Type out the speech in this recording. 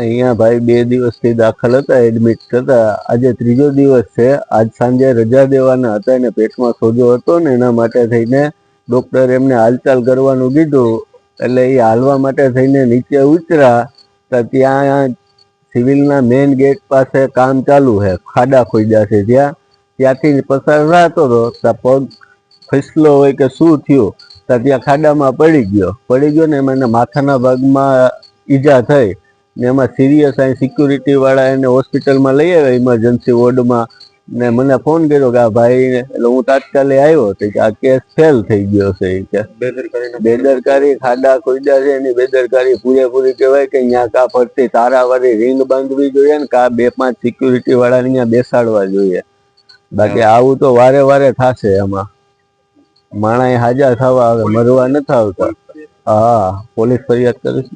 અહીંયા ભાઈ બે દિવસથી દાખલ હતા એડમિટ હતા આજે ત્રીજો દિવસ છે. આજ સાંજે રજા દેવાના હતા, એને પેટમાં સોજો હતો ને એના માટે થઈને ડૉક્ટર એમને હાલચાલ કરવાનું કીધું. એટલે એ હાલવા માટે થઈને નીચે ઉતર્યા તો ત્યાં સિવિલના મેઇન ગેટ પાસે કામ ચાલુ છે. ખાડા ખોદ્યા છે ત્યાં ત્યાંથી પસાર થતો હતો તો પગ ફસલો હોય કે શું થયું, તો ત્યાં ખાડામાં પડી ગયો. પડી ગયો ને એમાં માથાના ભાગમાં ઈજા થઈ. ને એમાં સિરિયસ અહીં સિક્યુરિટી વાળા એને હોસ્પિટલમાં લઈ આવ્યા ઇમરજન્સી વોર્ડમાં ને મને ફોન કર્યો કે આ ભાઈ એટલે હું તાત્કાલિક આવ્યો તો કે આ કેસ ફેલ થઈ ગયો છે કે. બેદરકારી ખાડા ખોદ્યા છે એની બેદરકારી પૂરેપૂરી કહેવાય કે અહીંયા કા ફરતી તારાવાળી રિંગ બાંધવી જોઈએ ને કા બે પાંચ સિક્યુરિટી વાળાને અહીંયા બેસાડવા જોઈએ. બાકી આવું તો વારે વારે થશે એમાં માણા હાજર થવા આવે મરવા નથી આવતા. હા પોલીસ ફરિયાદ કરીશ